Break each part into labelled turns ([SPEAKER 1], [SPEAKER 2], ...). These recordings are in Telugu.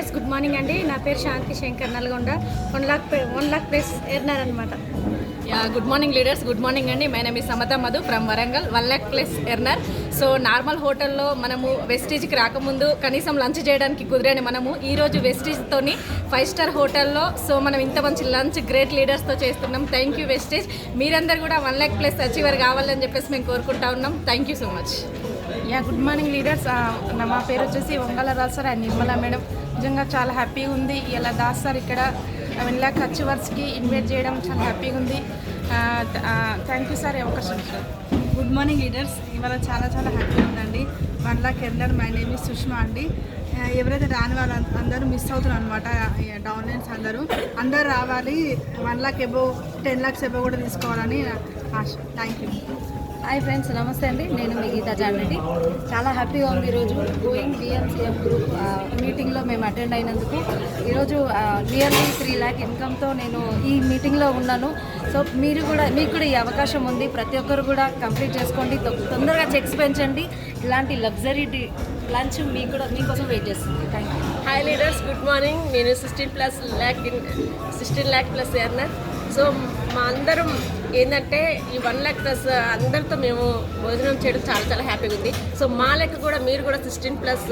[SPEAKER 1] ఎస్ గుడ్ మార్నింగ్ అండి. నా పేరు Shanti Shankar Nalgonda. One lakh one lakh place earner అనమాట
[SPEAKER 2] yeah good morning leaders good morning అండి. మై నేమ్ ఈ Samatha Madhu from Warangal one lakh plus earner so normal హోటల్లో మనము వెస్టీజ్కి రాకముందు కనీసం లంచ్ చేయడానికి కుదిరని మనము ఈరోజు వెస్టీజ్తోని ఫైవ్ స్టార్ హోటల్లో సో మనం ఇంత మంచి లంచ్ గ్రేట్ లీడర్స్తో చేస్తున్నాం. థ్యాంక్ యూ వెస్టీజ్ మీరందరూ కూడా వన్ ల్యాక్ ప్లస్ అచీవర్ కావాలని చెప్పేసి మేము కోరుకుంటా ఉన్నాం. Thank you so much
[SPEAKER 3] yeah good morning leaders నా మా పేరు వచ్చేసి Vangala Raju sir and Nirmala madam. నిజంగా చాలా హ్యాపీగా ఉంది. ఇలా దాస్ సార్ ఇక్కడ వెళ్ళా ఖర్చు వర్క్స్కి ఇన్వైట్ చేయడం చాలా హ్యాపీగా ఉంది. థ్యాంక్ యూ సార్ అవకాశం? సార్
[SPEAKER 4] గుడ్ మార్నింగ్ లీడర్స్ ఇవాళ చాలా చాలా హ్యాపీగా ఉందండి. One lakh earner my name is Sushma అండి. ఎవరైతే రాని వాళ్ళు అందరూ మిస్ అవుతున్నారు అనమాట డౌన్లైన్స్ అందరూ. అందరూ రావాలి. One lakh above ten lakhs above కూడా తీసుకోవాలని ఆశ. థ్యాంక్ యూ
[SPEAKER 5] హాయ్ ఫ్రెండ్స్ నమస్తే అండి. నేను మీ గీతా జానరెడ్డి. చాలా హ్యాపీగా ఉంది ఈరోజు గోయింగ్ బిఎంసీఎం గ్రూప్ మీటింగ్లో మేము అటెండ్ అయినందుకు. ఈరోజు నియర్లీ త్రీ ల్యాక్ ఇన్కమ్తో నేను ఈ మీటింగ్లో ఉన్నాను. సో మీరు కూడా మీకు కూడా ఈ అవకాశం ఉంది. ప్రతి ఒక్కరు కూడా కంప్లీట్ చేసుకోండి. తొందరగా చెక్స్ పెంచండి. ఇలాంటి లగ్జరీ లంచ్ మీకు కూడా మీకోసం వెయిట్ చేస్తుంది. Thank you
[SPEAKER 2] hi leaders good morning నేను sixteen plus lakh sixteen lakh plus earner so మా అందరం ఏంటంటే ఈ వన్ ల్యాక్ ప్లస్ అందరితో మేము భోజనం చేయడం చాలా చాలా హ్యాపీగా ఉంది. సో మా లెక్క కూడా మీరు కూడా సిక్స్టీన్ ప్లస్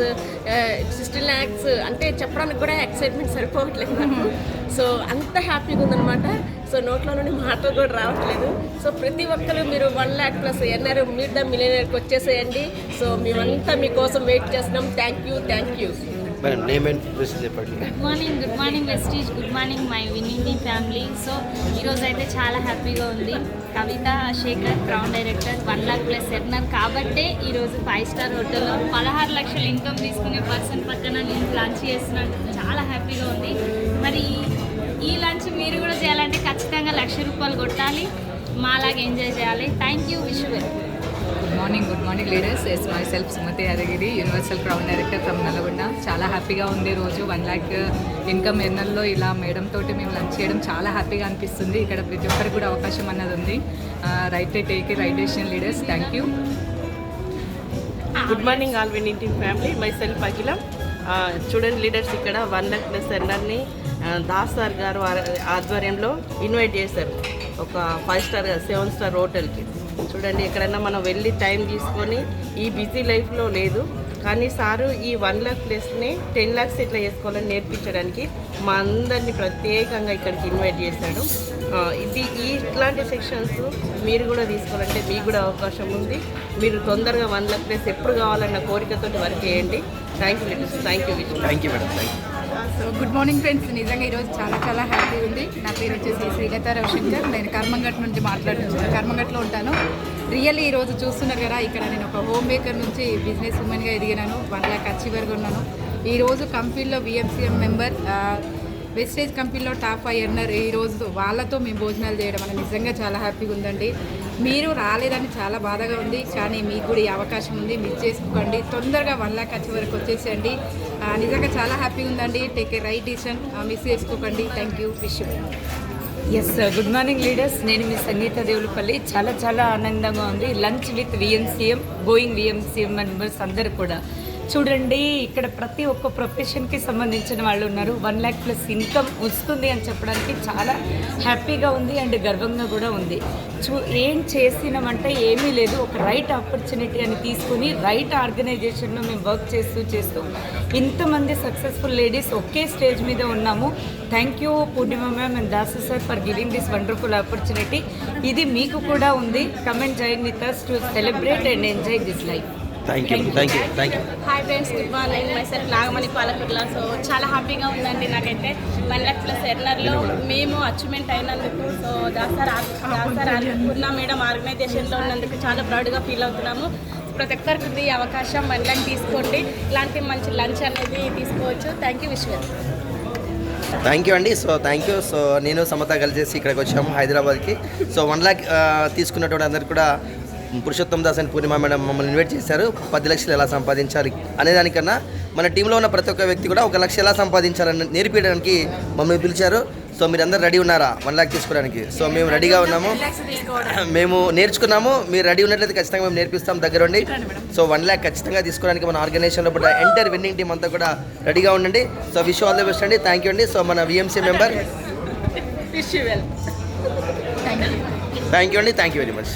[SPEAKER 2] సిక్స్టీన్ ల్యాక్స్ అంటే చెప్పడానికి కూడా ఎక్సైట్మెంట్ సరిపోవట్లేదు నాకు. సో అంత హ్యాపీగా ఉందన్నమాట. సో నోట్లో నుండి మాటలు కూడా రావట్లేదు. సో ప్రతి ఒక్కరు మీరు one lakh plus earner meet the మిలియనర్కి వచ్చేసేయండి. సో మేమంతా మీకోసం వెయిట్ చేస్తున్నాం. Thank you thank you
[SPEAKER 6] madam name and place చెప్పండి.
[SPEAKER 7] Good morning good morning Vestige good morning my winning family so ఈరోజు అయితే చాలా హ్యాపీగా ఉంది. Kavitha Shekar crown director one lakh plus earner కాబట్టే ఈరోజు ఫైవ్ స్టార్ హోటల్లో పదహారు లక్షల ఇన్కమ్ తీసుకునే పర్సన్ పక్కన నేను లంచ్ చేస్తున్నాను చాలా హ్యాపీగా ఉంది. మరి ఈ- లంచ్ మీరు కూడా చేయాలంటే ఖచ్చితంగా లక్ష రూపాయలు కొట్టాలి. మాలాగా ఎంజాయ్ చేయాలి. Thank you wish well
[SPEAKER 8] good morning good morning leaders yes myself Sumathi Yadagiri universal crowd director from Nalgonda చాలా హ్యాపీగా ఉంది రోజు. వన్ ల్యాక్ ఇన్కమ్ ఎన్నల్లో ఇలా మేడం తోటి మేము లంచ్ చేయడం చాలా హ్యాపీగా అనిపిస్తుంది. ఇక్కడ ప్రతి ఒక్కరికి కూడా అవకాశం అన్నది ఉంది. Right take right decision leaders thank you
[SPEAKER 9] good morning all win ఇంటి ఫ్యామిలీ మై సెల్ఫ్ అఖిల చూడండి లీడర్స్ ఇక్కడ వన్ ల్యాక్ ప్లస్ ఎన్నర్ని దాస్ సార్ గారు ఆధ్వర్యంలో ఇన్వైట్ చేశారు. ఒక ఫైవ్ స్టార్ సెవెన్ స్టార్ హోటల్కి చూడండి ఎక్కడన్నా మనం వెళ్ళి టైం తీసుకొని ఈ బిజీ లైఫ్లో లేదు. కానీ సారు ఈ వన్ ల్యాక్ ప్లేస్ని టెన్ లాక్స్ ఇట్లా చేసుకోవాలని నేర్పించడానికి మా అందరినీ ప్రత్యేకంగా ఇక్కడికి ఇన్వైట్ చేశాడు. ఇది ఈ ఇట్లాంటి సెక్షన్స్ మీరు కూడా తీసుకోవాలంటే మీకు కూడా అవకాశం ఉంది. మీరు తొందరగా వన్ ల్యాక్ ప్లేస్ ఎప్పుడు కావాలన్న కోరికతోటి వర్క్ చేయండి. Thank you thank you
[SPEAKER 6] thank you madam thank you
[SPEAKER 3] so good morning friends నిజంగా ఈరోజు చాలా చాలా హ్యాపీ ఉంది. నా పేరు వచ్చేసి శ్రీలత రవిశంకర్. నేను కర్మంగట్ నుంచి మాట్లాడుతున్నాను కర్మంగట్లో ఉంటాను. రియల్లీ ఈరోజు చూస్తున్నారు కదా ఇక్కడ నేను ఒక హోమ్ మేకర్ నుంచి బిజినెస్ ఉమెన్గా ఎదిగినాను వన్ ల్యాక్ అచీవర్గా ఉన్నాను. ఈరోజు కంపెనీలో బిఎంసీఎం మెంబర్ వెస్టేజ్ కంపెనీలో టాప్ ఫైవ్ ఎర్నర్ ఈ వాళ్ళతో మేము భోజనాలు చేయడం అనేది నిజంగా చాలా హ్యాపీగా ఉందండి. మీరు రాలేదని చాలా బాధగా ఉంది. కానీ మీకు కూడా ఈ అవకాశం ఉంది. మిస్ చేసుకోండి తొందరగా వన్ లాక్ వచ్చే వరకు వచ్చేసేయండి. నిజంగా చాలా హ్యాపీగా ఉందండి. Take a right decision miss చేసుకోకండి. Thank you
[SPEAKER 8] wishes good morning leaders నేను మీ సంగీత దేవులపల్లి. చాలా చాలా ఆనందంగా ఉంది. Lunch with VMCM going VMCM members అందరు కూడా. చూడండి ఇక్కడ ప్రతి ఒక్క ప్రొఫెషన్కి సంబంధించిన వాళ్ళు ఉన్నారు. వన్ ల్యాక్ ప్లస్ ఇన్కమ్ వస్తుంది అని చెప్పడానికి చాలా హ్యాపీగా ఉంది అండ్ గర్వంగా కూడా ఉంది. చూ ఏం చేసినామంటే ఏమీ లేదు. ఒక రైట్ ఆపర్చునిటీ అని తీసుకుని రైట్ ఆర్గనైజేషన్లో మేము వర్క్ చేస్తూ చేస్తూ ఇంతమంది సక్సెస్ఫుల్ లేడీస్ ఒకే స్టేజ్ మీద ఉన్నాము. Thank you Purnima ma'am and Dasu sir for giving this wonderful opportunity ఇది మీకు కూడా ఉంది. Come and join with us to celebrate and enjoy this life
[SPEAKER 6] thank you thank you thank you
[SPEAKER 7] hi friends good morning myself Nagamani Palakurla so చాలా హ్యాపీగా ఉందండి నాకైతే. వన్ లాక్ ప్లస్ ఎర్నర్లో మేము అచీవ్మెంట్ అయినందుకు సో దాసార్ దాసార్ ఉన్న మేడం ఆర్గనైజేషన్లో ఉన్నందుకు చాలా ప్రౌడ్గా ఫీల్ అవుతున్నాము. ప్రతి ఒక్కరికి ఈ అవకాశం వన్ లాక్ తీసుకోండి. ఇలాంటి మంచి లంచ్ అనేది తీసుకోవచ్చు. థ్యాంక్ యూ విశ్వర్
[SPEAKER 6] థ్యాంక్ యూ అండి. సో థ్యాంక్ యూ సో నేను సమత కలిసేసి ఇక్కడికి వచ్చాము హైదరాబాద్కి. సో వన్ ల్యాక్ తీసుకున్నటువంటి అందరికి కూడా పురుషోత్తం దాస్ అండ్ పూర్ణిమ మేడం మమ్మల్ని ఇన్వైట్ చేశారు. పది లక్షలు ఎలా సంపాదించాలి అనే దానికన్నా మన టీంలో ఉన్న ప్రతి ఒక్క వ్యక్తి కూడా ఒక లక్ష ఎలా సంపాదించాలని నేర్పించడానికి మమ్మల్ని పిలిచారు. సో మీరు అందరు రెడీ ఉన్నారా? వన్ ల్యాక్ తీసుకోవడానికి. సో మేము రెడీగా ఉన్నాము. మేము నేర్చుకున్నాము. మీరు రెడీ ఉన్నట్లయితే ఖచ్చితంగా మేము నేర్పిస్తాం దగ్గరుండి. సో వన్ ల్యాక్ ఖచ్చితంగా తీసుకోవడానికి మన ఆర్గనైజేషన్లో కూడా ఎంటర్ విన్నింగ్ టీం అంతా కూడా రెడీగా ఉండండి. So wish all the best అండి. థ్యాంక్ యూ అండి. సో మన విఎంసీ మెంబర్. థ్యాంక్ యూ అండి థ్యాంక్ యూ వెరీ మచ్.